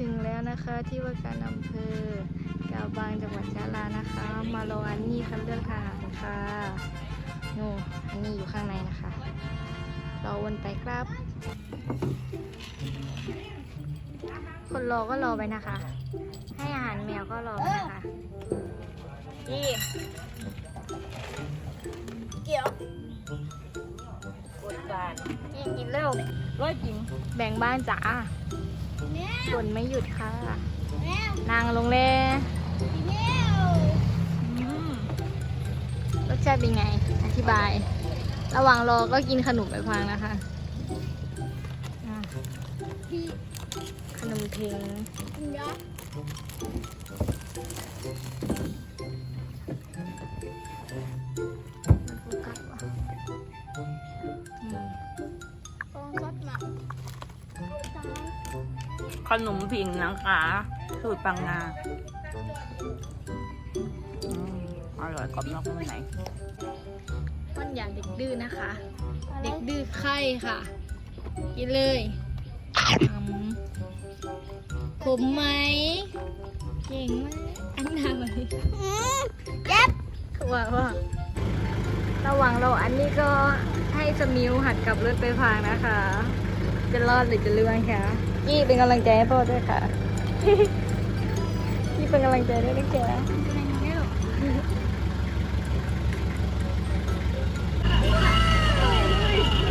ถึงแล้วนะคะที่ว่าการอำเภอกาวบางจังหวัดยะลานะคะ มารออันนี้คันเลือกทหารค่ะนู่นอันนี้อยู่ข้างในนะคะรอวนไปครับ คนรอก็รอไปนะคะ ให้อาหารแมวก็รอไปนะคะนี่เกี่ยวกดบานนี่กินเร็วร้อยจริงแบ่งบ้านจ้าแม่ ฝนไม่หยุดค่ะแม่นางลงเลยแม่อืมรสชาติเป็นไง อธิบาย ระหว่างรอก็กินขนมไปพังนะคะอะพี่ขนมเทง ขนมผิงนะคะสูตรปังงาอืมอร่อยกรอบนอกนุ่มในต้นอย่างเด็กดื้อนะคะ เด็กดื้อไข่ค่ะ กินเลยอืมขมไหมเก่งมากอันนาไหมอืมเจ็บว่าว่าระหว่างเราอันนี้ก็ให้สมิวหัดกลับรถไปพางนะคะ จะรอดหรือจะเลื่อนคะกี้เป็นกำลังใจให้พ่อด้วยค่ะ กี้เป็นกำลังใจด้วยนะแก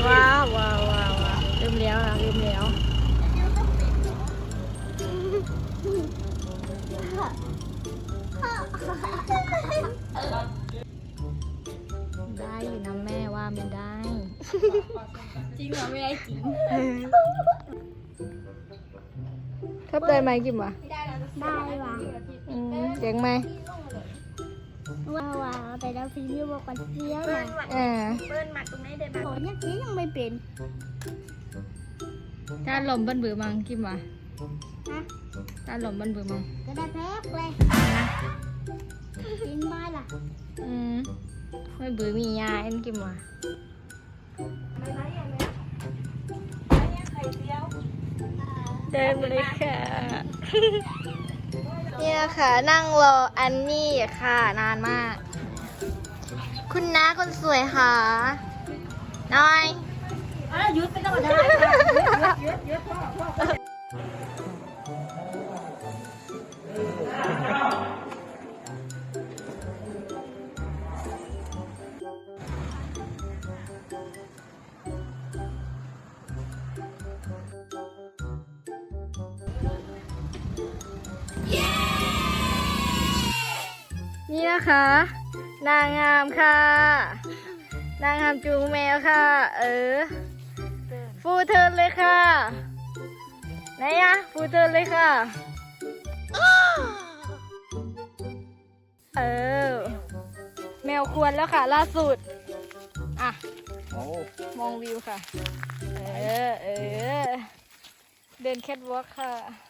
ว้าวว้าวว้าวว้าวลืมแล้วค่ะลืมแล้วได้อยู่นะแม่ว่าไม่ได้ จริงเหรอไม่ได้จริง ครับได้ไหมกิมวะได้ว่ะอืมเจ๋งไหมว่าว่าไปแล้วฟิล์มบอกกันเสียนะอ่าเปิ้ลมาตรงไหนได้บ้างโอ้ยเนี่ยยังไม่เป็นถ้าลมบันเบือมังกิมวะฮะถ้าลมบันเบือมังก็ได้แพ้เลยกินไม่ล่ะอืมไม่เบือมียาเอ็นกิมวะ เดินไปเลยค่ะนี่นะคะนั่งรออันนี้ค่ะ นานมาก คุณน้าคนสวยค่ะน้อยยุดไม่ต้องมาทำ นี่นะคะ นางงามค่ะ นางงามจูงแมวค่ะ เออ ฟูเทิร์นเลยค่ะ ไหนอะฟูเทิร์นเลยค่ะ เออ แมวควรแล้วค่ะ ล่าสุด อะอมองวิวค่ะ เออ เออ เดินแคทวอล์กค่ะ